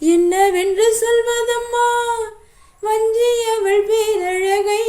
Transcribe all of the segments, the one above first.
என்னவென்று சொல்வதம்மா? வஞ்சியவள் பேரழகை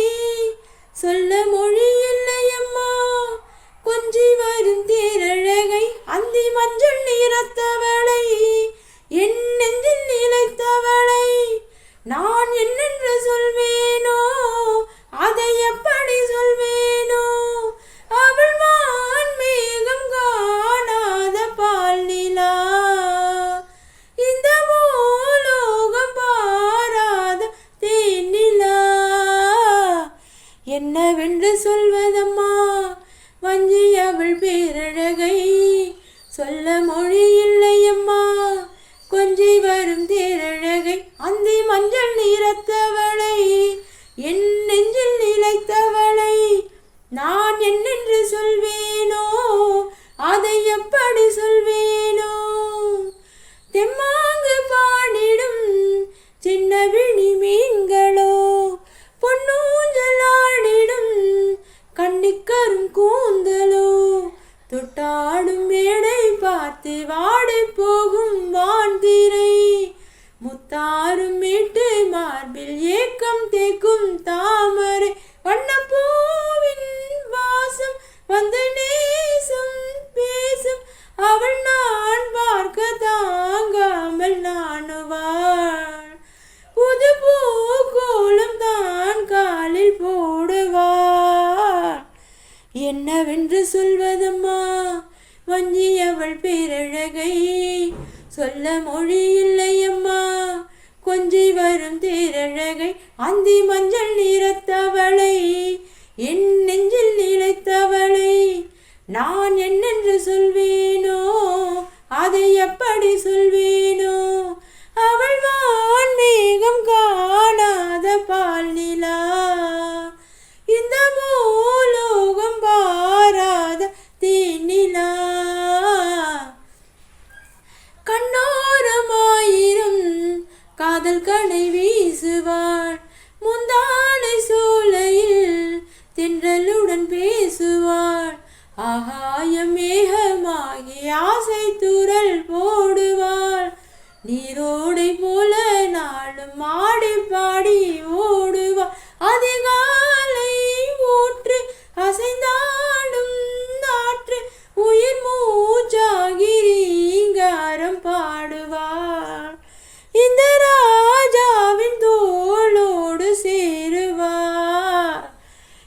என்று சொல்வதம்மா. வஞ்சி அவள் பேரழகை சொல்ல மொழி இல்லையம்மா. கொஞ்சி வரும் தேரழகை அந்தி மஞ்சள் நிறத்தவளை என் நெஞ்சில் நிலைத்தவளை. நான் தொட்டாடும் மேடை பார்த்து வாடி போகும் வான்திரை. முத்தாரும் மீட்டு மார்பில் ஏக்கம் தேக்கும் தாமரை. வண்ணப்பூவின் வாசம் வந்து நேசம் பேசும். அவள் நான் பார்க்க தாங்காமல் நாணுவாள். புது பூக்கோலம் தான் காலில் போடுவாள். என்னவென்று சொல்வதம்மா? வஞ்சி அவள் பேரழகை. சொல்ல மொழி இல்லையம்மா கொஞ்சி வரும் தேரழகை. அந்தி மஞ்சள் நிறத்தவளை என் நெஞ்சில் நிலைத்தவளை. நான் என்னென்று சொல்வேனோ அதை எப்படி சொல்வேன்? காதல் கடை வீசுவாள் முந்தானை சோலையில் தென்றலுடன் பேசுவாள் ஆகாயம் மேகமாகி ஆசை தூரல் போ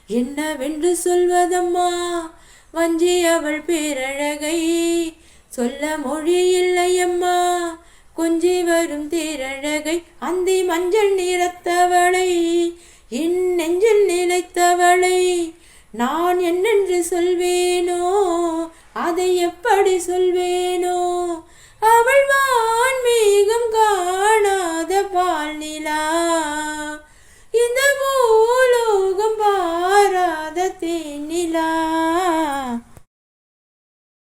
என்னவென்று சொல்வதம்மா? வஞ்சி அவள் பேரழகை சொல்ல மொழி இல்லையம்மா. கொஞ்சி வரும் தேரழகை அந்தி மஞ்சள் நிறத்தவளை என் நெஞ்சில் நிலைத்தவளை. நான் என்னென்று சொல்வேனோ அதை எப்படி சொல்வேனோ?